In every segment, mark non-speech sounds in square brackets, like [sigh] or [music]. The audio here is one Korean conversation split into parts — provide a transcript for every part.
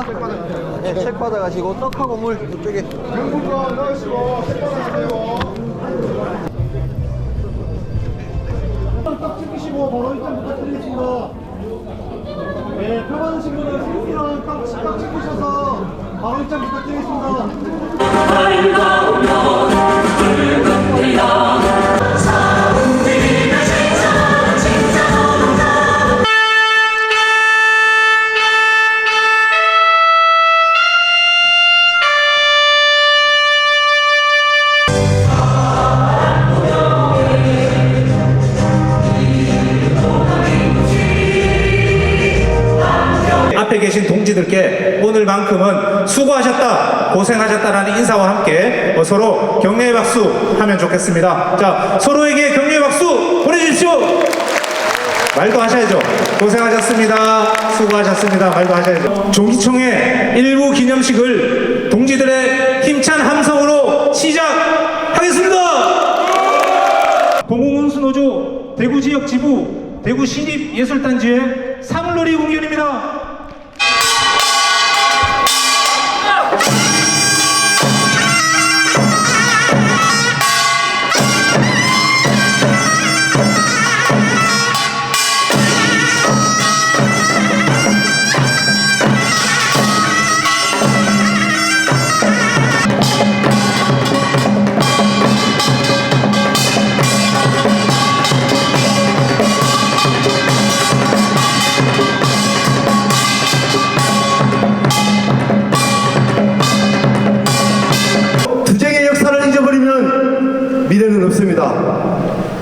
가겠습니다. 네, 책 받아 가시고 떡하고 물 이쪽에. 명품권 넣으시고 색깔 하세요. 딱 찍으시고 번호 일단 부탁드리겠습니다. 네, 표 받으신 분은 딱, 딱 찍으셔서 바로 입장 부탁드리겠습니다. 동지들께 오늘만큼은 수고하셨다, 고생하셨다라는 인사와 함께 어, 서로 격려의 박수 하면 좋겠습니다. 자, 서로에게 격려의 박수 보내주십시오. 말도 하셔야죠. 고생하셨습니다. 수고하셨습니다. 말도 하셔야죠. 종기총회 일부 기념식을 동지들의 힘찬 함성으로 시작하겠습니다. 공공운수노조 대구 지역 지부 대구 신입예술단지의 사물놀이 공연입니다.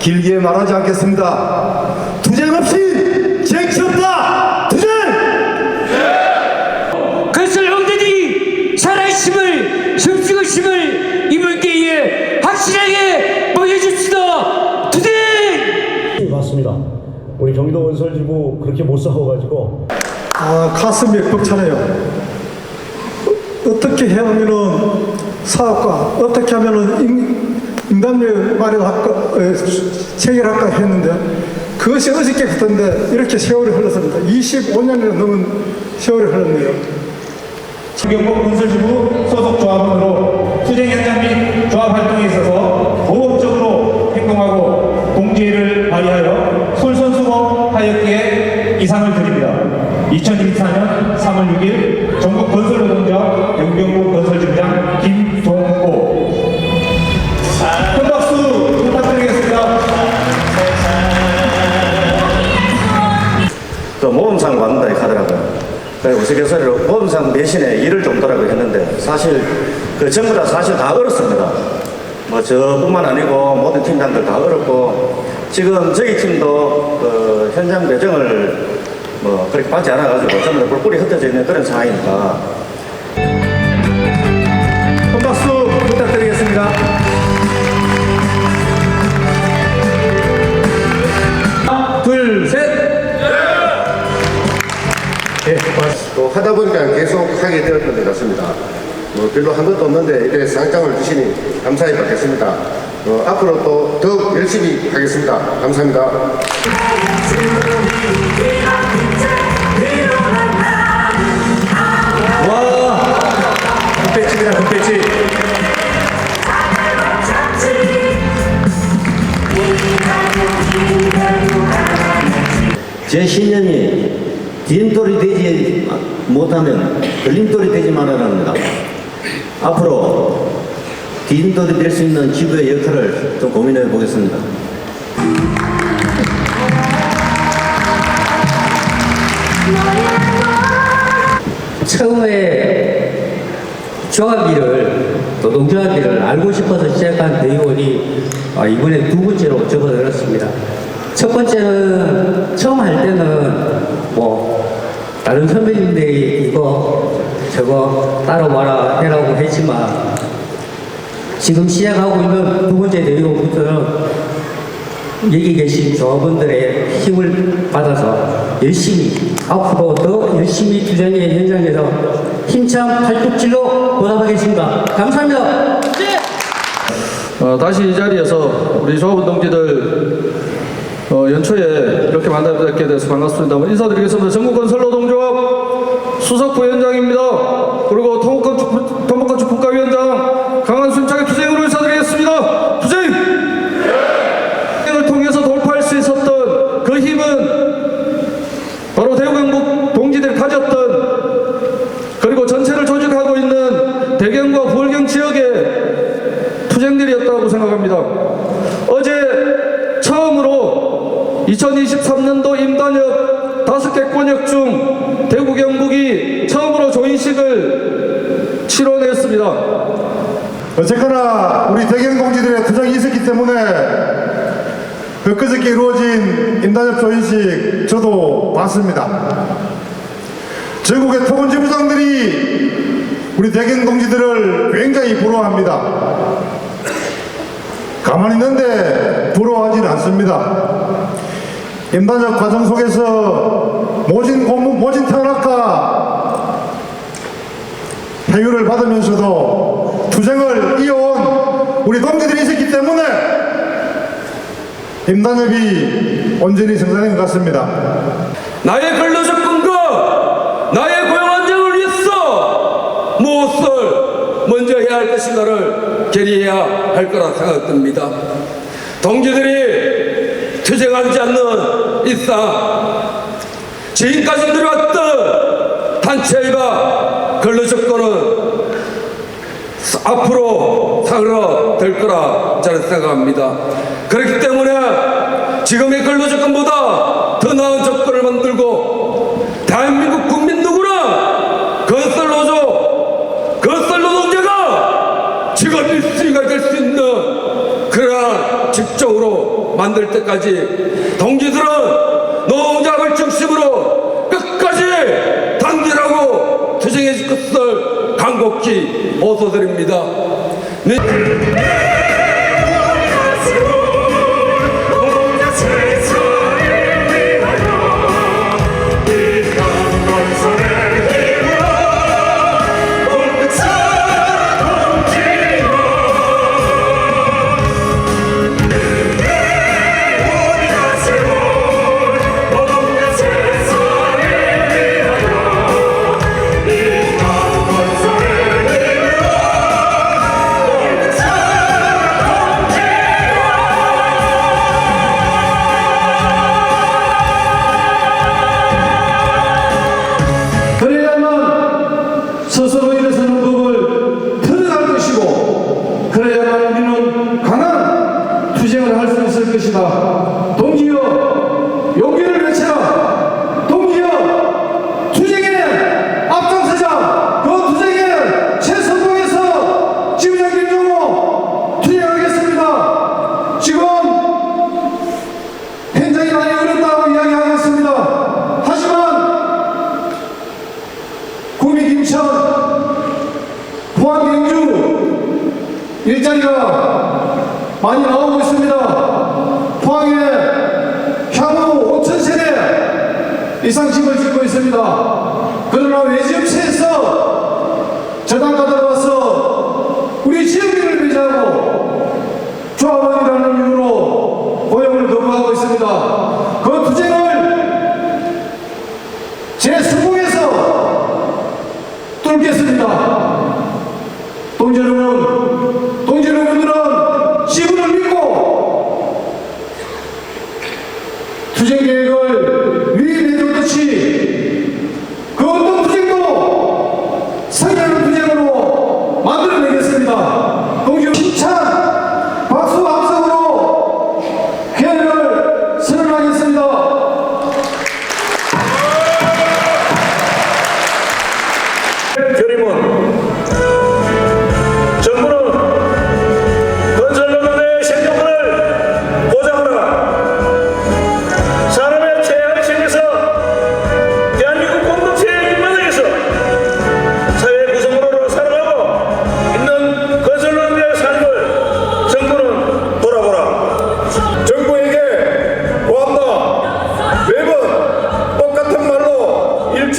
길게 말하지 않겠습니다. 투쟁 없이 쟁취 없다. 투쟁! 그것을 형제들이 살아있음을 숨쉬고심을 이번 기회에 확실하게 보여줍시다 투쟁! 맞습니다. 우리 경기도 건설지부 그렇게 못 싸워가지고 아, 가슴이 벅차네요. 어떻게 하면은 사업가, 어떻게 하면은 인, 인간력 마련 할까, 에, 체결할까 했는데 그것이 어저께 같은데 이렇게 세월이 흘렀습니다. 25년이나 넘은 세월이 흘렀네요. 경북 건설지부 소속 조합원으로 투쟁 현장 및 조합 활동에 있어서 도업적으로 행동하고 동지를 발휘하여 솔선수범하였기에 이상을 드립니다. 2024 그 모험상 이렇게 하더라고요. 우스갯소리로 모험상 대신에 일을 좀 더라고 했는데 사실 그 전부 다 사실 다 어렵습니다. 뭐 저뿐만 아니고 모든 팀장들 다 어렵고 지금 저희 팀도 그 현장 배정을 뭐 그렇게 받지 않아가지고 전부 다 뿔뿔이 흩어져 있는 그런 상황이니까 하다 보니까 계속 하게 되었던 것 같습니다. 뭐 별로 한 것도 없는데 이래 상장을 주시니 감사히 받겠습니다. 어, 앞으로 또 더욱 열심히 하겠습니다. 감사합니다. 와, 금배지입니다, 금배지. 제 신념이 뒷돌이 되지 못하면 걸림돌이 되지 말아야 합니다. 앞으로 뒷돌이 될 수 있는 지구의 역할을 좀 고민해 보겠습니다. 처음에 조합일을 노동조합일을 알고 싶어서 시작한 대의원이 아, 이번에 두 번째로 접어들었습니다. 첫 번째는 처음 할 때는 뭐 다른 선배님들이 이거 저거 따라와라 해라고 했지만 지금 시작하고 있는 두 번째 대의원부터는 여기 계신 조합원들의 힘을 받아서 열심히 앞으로 더 열심히 투쟁의 현장에서 힘찬 팔뚝질로 보답하겠습니다. 감사합니다. 어, 다시 이 자리에서 우리 조합원 동지들 어, 연초에 이렇게 만나 뵙게 돼서 반갑습니다. 인사드리겠습니다. 전국건설노동조합 수석 부위원장입니다. 그리고 토목건축, 토목건축 국가위원장 강한순 차기 투쟁으로 인사드리겠습니다. 투쟁! 투쟁을 통해서 돌파할 수 있었던 그 힘은 바로 대구 경북 동지들이 가졌던 그리고 전체를 조직하고 있는 대경과 부월경 지역의 투쟁들이었다고 생각합니다. 어제 처음으로 2023년도 임단협 다섯 개 권역 중 대구 경북이 처음으로 치러냈습니다. 어쨌거나 우리 대경 동지들의 투쟁이 있었기 때문에 엊그저께 이루어진 임단협 조인식 저도 봤습니다. 전국의 토건지 부장들이 우리 대경 동지들을 굉장히 부러워합니다. 가만히 있는데 부러워하지는 않습니다. 임단협 과정 속에서 모진 고문, 모진 태어났까 회유를 받으면서도 투쟁을 이어온 우리 동지들이 있었기 때문에 임단협이 온전히 성사된 것 같습니다. 나의 근로조건과 나의 고용 안정을 위해서 무엇을 먼저 해야 할 것인가를 결의해야 할 거라 생각됩니다. 동지들이 투쟁하지 않는 일상 지금까지 누려왔던 단체와 근로조건은 앞으로 사그라들 거라 저는 생각합니다. 그렇기 때문에 지금의 근로조건보다 더 나은 조건을 만들고 대한민국 국민 누구나 건설 노조, 건설 노동자가 직업 1순위가 될 수 있는 그러한 직종으로 만들 때까지 동지들은 노동자를 중심으로 끝까지 단결하고 투쟁해 줄 것을 간곡히 호소드립니다. 네.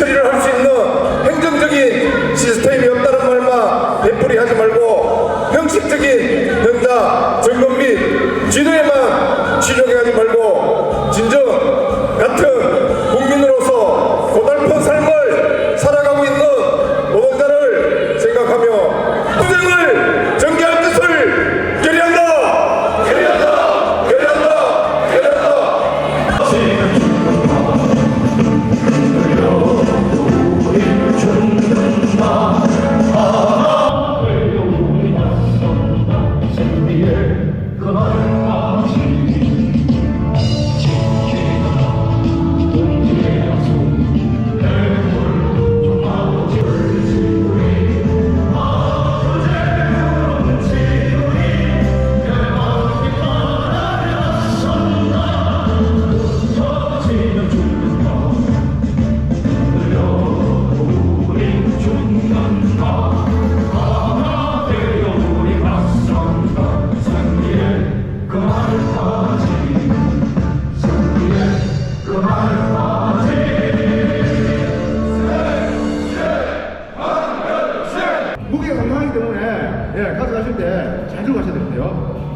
처리를 할 수 있는 행정적인 시스템이 없다는 말만 되풀이 하지 말고 형식적인 응답, 점검 및 지도에만 치중하지 말고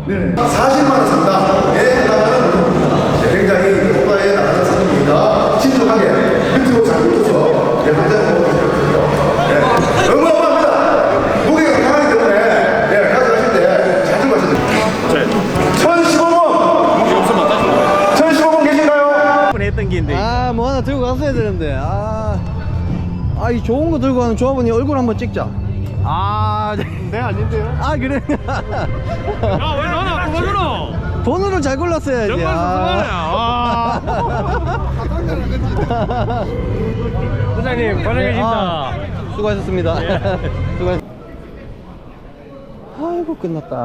40만 원 해당하는 물품입니다. 네, 굉장히 효과에 나가는 상품입니다. 신중하게 밑으로 잘 눌러서 네, 한잔 먹어보시면 네. 어마어마합니다. 무게가 강하기 때문에 네, 가져가실 때 자주 마셔야 됩니다. 1015번! 1015번 계신가요? 아, 뭐 하나 들고 갔어야 되는데. 아, 아, 이 좋은 거 들고 가는 조합원이 얼굴 한번 찍자. 아, 네, 아닌데요? 아, 그래. [laughs] 야, 왜 너는 안 뽑아주노? 돈으로 잘 골랐어야지. 정말 아. [laughs] 부장님, 고생하셨습니다. 수고하셨습니다. [laughs] 수고하셨... 아이고, 끝났다.